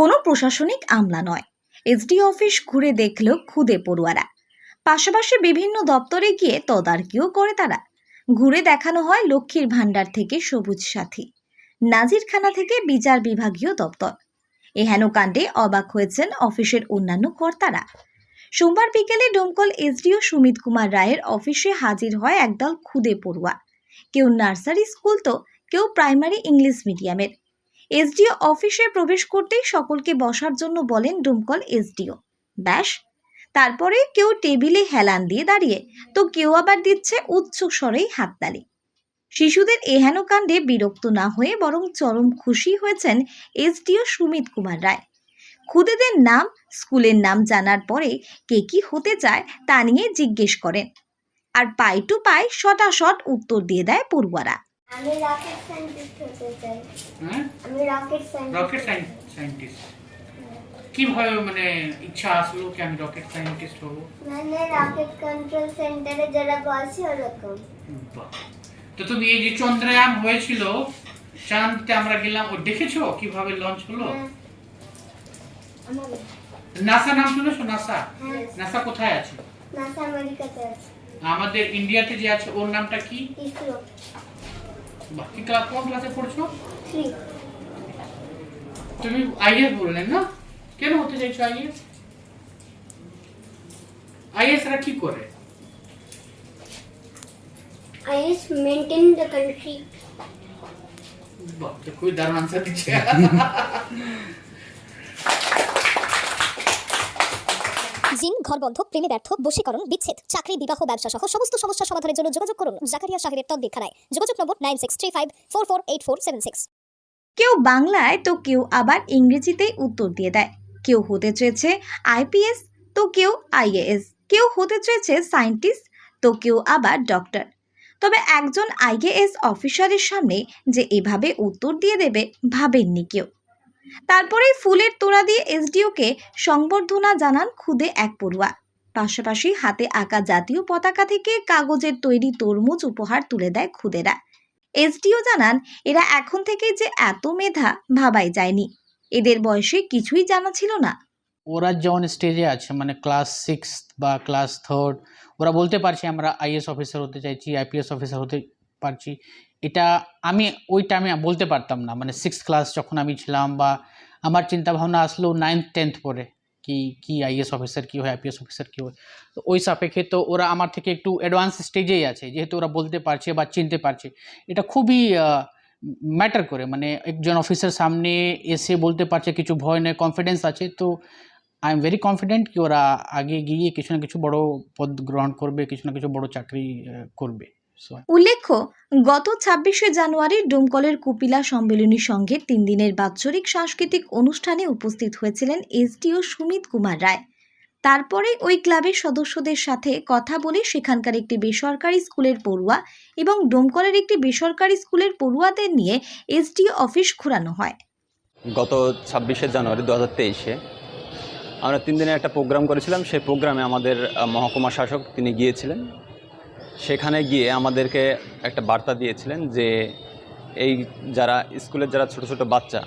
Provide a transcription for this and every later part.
কোনো প্রশাসনিক আমলা নয়। এসডি অফিস ঘুরে দেখল খুদে পড়ুয়ারা। পাশাপাশি বিভিন্ন দপ্তরে গিয়ে তদারকিও করে তারা। ঘুরে দেখানো হয় লক্ষ্মীর ভাণ্ডার থেকে সবুজ সাথী, নাজিরখানা থেকে বিচার বিভাগীয় দপ্তর। এ হেন কাণ্ডে অবাক হয়েছেন অফিসের অন্যান্য কর্তারা। সোমবার বিকেলে ডোমকল এসডিও সুমিত কুমার রায়ের অফিসে হাজির হয় একদল খুদে পড়ুয়া। কেউ নার্সারি স্কুল তো, কেউ প্রাইমারি ইংলিশ মিডিয়ামের। এসডিও অফিসে প্রবেশ করতেই সকলকে বসার জন্য বলেন ডুমকল এসডিও। ব্যাস। তারপরে কেউ টেবিলে হেলান দিয়ে দাঁড়িয়ে, তো কেউ আবার দিচ্ছে উচ্চ স্বরেই হাততালি। শিশুদের এহেন কাণ্ডে বিরক্ত না হয়ে বরং চরম খুশি হয়েছেন এসডিও সুমিত কুমার রায়। খুদেদের নাম, স্কুলের নাম জানার পরে কে কি হতে চায় তা নিয়ে জিজ্ঞেস করেন। আর পাই টু পাই শটাশট উত্তর দিয়ে দেয় পড়ুয়ারা। আমি রকেট সায়েন্টিস্ট হতে চাই। হ্যাঁ? আমি রকেট রকেট সায়েন্টিস্ট কীভাবে মানে ইচ্ছা আসলো কি আমি রকেট সায়েন্টিস্ট হব? মানে রকেট কন্ট্রোল সেন্টারে যারা বসে ওরকম। তো তুমি এই যে চন্দ্রয়ান হয়েছিল চাঁদতে আমরা গেলাম ও দেখেছ কীভাবে লঞ্চ হলো? হ্যাঁ। নাসা নাম শুনেছো? নাসা হ্যাঁ। নাসা কোথায় আছে? নাসা আমেরিকাতে আছে। আমাদের ইন্ডিয়াতে যে আছে ওর নামটা কি? ইসরো। বাহ, কি ক্লাস কোন ক্লাসে পড়ছো থ্রি তুমি আইএস বললেন না কেন হতে চাইছো আইএস আইএস রা কি করে I just maintain the country. বাহ, তো খুবই দারুণ আনসার দিচ্ছে জিন, ঘরবন্ধ, প্রেমে ব্যর্থ, বশীকরণ, বিচ্ছেদ, চাকরি, বিবাহ ব্যবসা সহ সমস্ত সমস্যা সমাধানের জন্য যোগাযোগ করুন। জাকারিয়া সাহেবের তদ্বিক্ষানায় যোগাযোগ নম্বর nine six three five four four eight four seven six. কেউ বাংলায় তো কেউ আবার ইংরেজিতেই উত্তর দিয়ে দেয়। কেউ হতে চেয়েছে আইপিএস তো কেউ আইএএস কেউ হতে চেয়েছে সায়েন্টিস্ট, তো কেউ আবার ডক্টর। তবে একজন আইএএস অফিসারের সামনে যে এভাবে উত্তর দিয়ে দেবে, ভাবেননি কেউ। তারপরেই ফুলের তোড়া দিয়ে এসডিওকে সংবর্ধনা জানান খুদে এক পড়ুয়া। পাশাপাশি হাতে আঁকা জাতীয় পতাকা থেকে কাগজের তৈরি তরমুজ উপহার তুলে দেয় খুদেরা। এসডিও জানান, এরা এখন থেকে যে এত মেধা ভাবাই যায়নি। এদের বয়সে কিছুই জানা ছিল না। ওরা যখন স্টেজে আছে মানে ক্লাস সিক্স বা ক্লাস থার্ড ওরা বলতে পারছে আমরা আইএস অফিসার হতে চাইছি আইপিএস অফিসার হতে পারছি। এটা আমি ওই টাইমে বলতে পারতাম না। মানে সিক্স ক্লাস যখন আমি ছিলাম বা আমার চিন্তা ভাবনা আসলো নাইন্থ টেন্থ পরে কি কি আইএস অফিসার কী হয় আইপিএস অফিসার কী হয়। তো ওই সাপেক্ষে তো ওরা আমার থেকে একটু অ্যাডভান্স স্টেজেই আছে, যেহেতু ওরা বলতে পারছে বা চিনতে পারছে। এটা খুবই ম্যাটার করে। মানে একজন অফিসার সামনে এসে বলতে পারছে কিছু ভয় নেই কনফিডেন্স আছে। তো আই এম ভেরি কনফিডেন্ট কি ওরা আগে গিয়ে কিছু না কিছু বড় পদ গ্রহণ করবে, কিছু না কিছু বড় চাকরি করবে। উল্লেখ্য গত ছাব্বিশে জানুয়ারি ডোমকলের কুপিলা সম্মেলনী সংঘের তিন দিনের বাৎসরিক সাংস্কৃতিক অনুষ্ঠানে উপস্থিত হয়েছিলেন এসডিও সুমিত কুমার রায়। তারপরে ওই ক্লাবের সদস্যদের সাথে কথা বলে সেখানকার একটি বেসরকারি স্কুলের পড়ুয়া এবং ডোমকলের একটি বেসরকারি স্কুলের পড়ুয়াদের নিয়ে এসডিও অফিস ঘোরানো হয়। গত ছাব্বিশে জানুয়ারি দু হাজার তেইশে আমরা তিন দিনের একটা প্রোগ্রাম করেছিলাম। সেই প্রোগ্রামে আমাদের আহ, মহকুমা শাসক তিনি গিয়েছিলেন। সেখানে গিয়ে আমাদেরকে একটা বার্তা দিয়েছিলেন যে এই যারা, স্কুলের যারা ছোট ছোট বাচ্চা,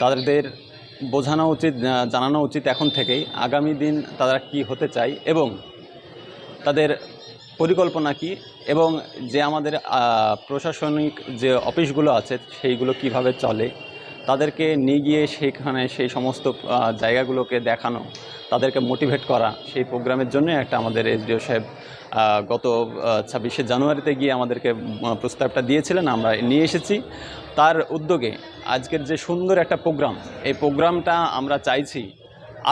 তাদের বোঝানো উচিত জানানো উচিত এখন থেকেই আগামী দিন তারা কি হতে চায় এবং তাদের পরিকল্পনা কি এবং যে আমাদের প্রশাসনিক যে অফিসগুলো আছে সেইগুলো কীভাবে চলে তাদেরকে নিয়ে গিয়ে সেখানে সেই সমস্ত জায়গাগুলোকে দেখানো, তাদেরকে মোটিভেট করা, সেই প্রোগ্রামের জন্য একটা আমাদের এসডিও সাহেব গত ছাব্বিশে জানুয়ারিতে গিয়ে আমাদেরকে প্রস্তাবটা দিয়েছিলেন, আমরা নিয়ে এসেছি। তার উদ্যোগে আজকের যে সুন্দর একটা প্রোগ্রাম, এই প্রোগ্রামটা আমরা চাইছি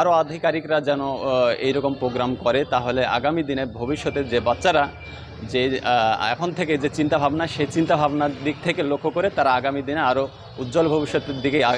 আরও আধিকারিকরা যেন এইরকম প্রোগ্রাম করে, তাহলে আগামী দিনে ভবিষ্যতে যে বাচ্চারা, যে এখন থেকে যে চিন্তাভাবনা, সেই চিন্তাভাবনার দিক থেকে লক্ষ্য করে তারা আগামী দিনে আরও উজ্জ্বল ভবিষ্যতের দিকে